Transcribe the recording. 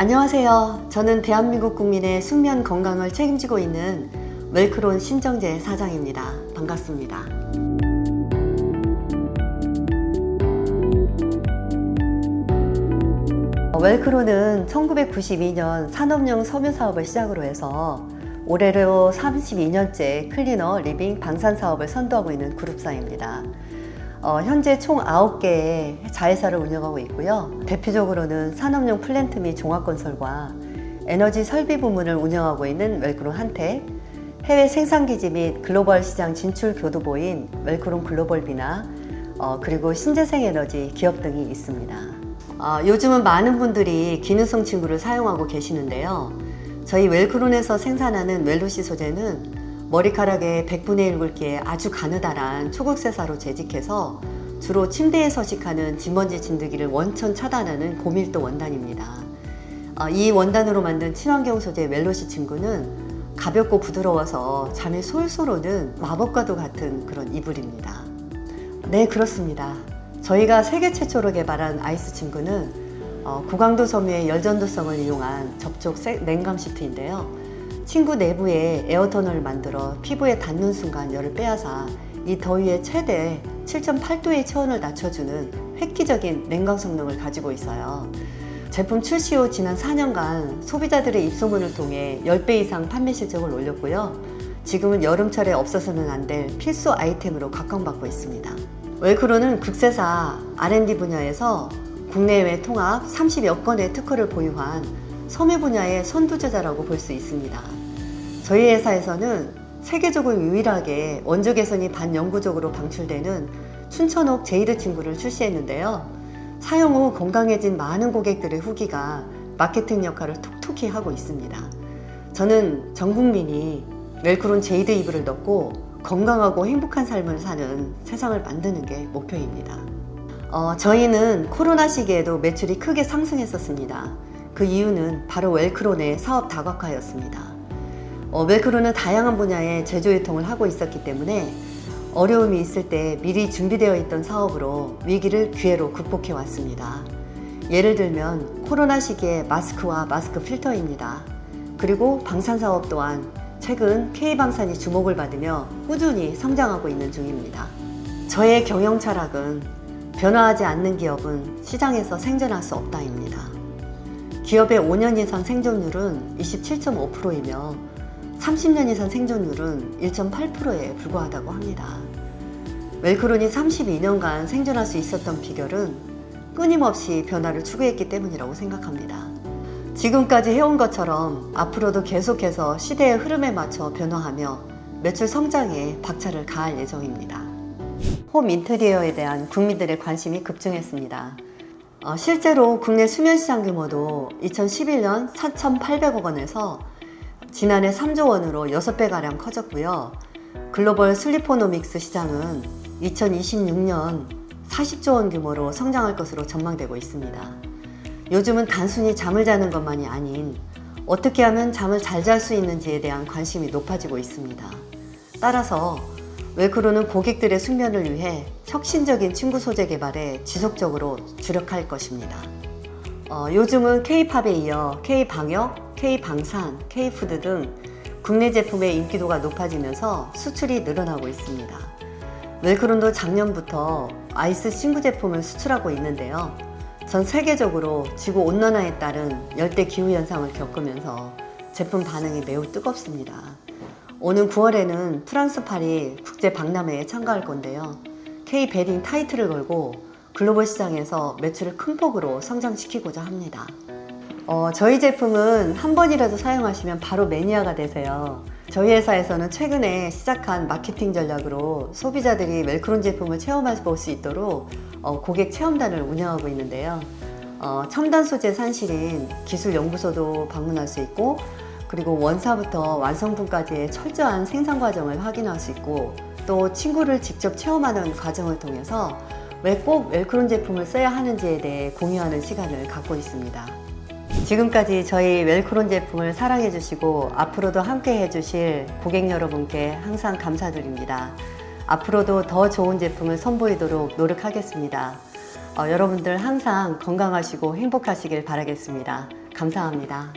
안녕하세요. 저는 대한민국 국민의 숙면 건강을 책임지고 있는 웰크론 신정재 사장입니다. 반갑습니다. 웰크론은 1992년 산업용 섬유 사업을 시작으로 해서 올해로 32년째 클리너 리빙 방산 사업을 선도하고 있는 그룹사입니다. 어, 현재 총 9개의 자회사를 운영하고 있고요. 대표적으로는 산업용 플랜트 및 종합건설과 에너지 설비 부문을 운영하고 있는 웰크론 한택, 해외 생산기지 및 글로벌 시장 진출 교두보인 웰크론 글로벌비나 어, 그리고 신재생 에너지 기업 등이 있습니다. 어, 요즘은 많은 분들이 기능성 친구를 사용하고 계시는데요. 저희 웰크론에서 생산하는 웰로시 소재는 머리카락의 100분의 1 굵기의 아주 가느다란 초극세사로 재직해서 주로 침대에 서식하는 진먼지 진드기를 원천 차단하는 고밀도 원단입니다. 어, 이 원단으로 만든 친환경 소재 웰로시 친구는 가볍고 부드러워서 잠이 솔솔 오는 마법과도 같은 그런 이불입니다. 네, 그렇습니다. 저희가 세계 최초로 개발한 아이스 친구는 어, 고강도 섬유의 열전도성을 이용한 접촉 세- 냉감 시트인데요. 친구 내부에 에어터널을 만들어 피부에 닿는 순간 열을 빼앗아 이 더위에 최대 7.8도의 체온을 낮춰주는 획기적인 냉각 성능을 가지고 있어요. 제품 출시 후 지난 4년간 소비자들의 입소문을 통해 10배 이상 판매 실적을 올렸고요. 지금은 여름철에 없어서는 안 될 필수 아이템으로 각광받고 있습니다. 웰크로는 극세사 R&D 분야에서 국내외 통합 30여 건의 특허를 보유한 섬유 분야의 선두주자라고 볼 수 있습니다. 저희 회사에서는 세계적으로 유일하게 원조 개선이 반영구적으로 방출되는 춘천옥 제이드 친구를 출시했는데요. 사용 후 건강해진 많은 고객들의 후기가 마케팅 역할을 톡톡히 하고 있습니다. 저는 전 국민이 웰크론 제이드 이불을 넣고 건강하고 행복한 삶을 사는 세상을 만드는 게 목표입니다. 어, 저희는 코로나 시기에도 매출이 크게 상승했었습니다. 그 이유는 바로 웰크론의 사업 다각화였습니다. 어, 웰크론은 다양한 분야의 제조 유통을 하고 있었기 때문에 어려움이 있을 때 미리 준비되어 있던 사업으로 위기를 기회로 극복해 왔습니다. 예를 들면 코로나 시기에 마스크와 마스크 필터입니다. 그리고 방산 사업 또한 최근 K방산이 주목을 받으며 꾸준히 성장하고 있는 중입니다. 저의 경영 철학은 변화하지 않는 기업은 시장에서 생존할 수 없다입니다. 기업의 5년 이상 생존율은 27.5%이며 30년 이상 생존율은 1.8%에 불과하다고 합니다. 웰크론이 32년간 생존할 수 있었던 비결은 끊임없이 변화를 추구했기 때문이라고 생각합니다. 지금까지 해온 것처럼 앞으로도 계속해서 시대의 흐름에 맞춰 변화하며 매출 성장에 박차를 가할 예정입니다. 홈 인테리어에 대한 국민들의 관심이 급증했습니다. 어, 실제로 국내 수면 시장 규모도 2011년 4,800억 원에서 지난해 3조 원으로 6배가량 커졌고요. 글로벌 슬리포노믹스 시장은 2026년 40조 원 규모로 성장할 것으로 전망되고 있습니다. 요즘은 단순히 잠을 자는 것만이 아닌 어떻게 하면 잠을 잘 잘 수 있는지에 대한 관심이 높아지고 있습니다. 따라서 웰크로는 고객들의 숙면을 위해 혁신적인 침구 소재 개발에 지속적으로 주력할 것입니다. 어, 요즘은 K-팝에 이어 K-방역, K-방산, K-푸드 등 국내 제품의 인기도가 높아지면서 수출이 늘어나고 있습니다. 웰크론도 작년부터 아이스 친구 제품을 수출하고 있는데요. 전 세계적으로 지구 온난화에 따른 열대 기후 현상을 겪으면서 제품 반응이 매우 뜨겁습니다. 오는 9월에는 프랑스 파리 국제 박람회에 참가할 건데요. K 베딩 타이틀을 걸고 글로벌 시장에서 매출을 큰 폭으로 성장시키고자 합니다. 어, 저희 제품은 한 번이라도 사용하시면 바로 매니아가 되세요. 저희 회사에서는 최근에 시작한 마케팅 전략으로 소비자들이 웰크론 제품을 체험해 볼수 있도록 어, 고객 체험단을 운영하고 있는데요. 어, 첨단 소재 산실인 기술연구소도 방문할 수 있고 그리고 원사부터 완성품까지의 철저한 생산 과정을 확인할 수 있고 또 친구를 직접 체험하는 과정을 통해서 왜 꼭 웰크론 제품을 써야 하는지에 대해 공유하는 시간을 갖고 있습니다. 지금까지 저희 웰크론 제품을 사랑해 주시고 앞으로도 함께 해 주실 고객 여러분께 항상 감사드립니다. 앞으로도 더 좋은 제품을 선보이도록 노력하겠습니다. 어, 여러분들 항상 건강하시고 행복하시길 바라겠습니다. 감사합니다.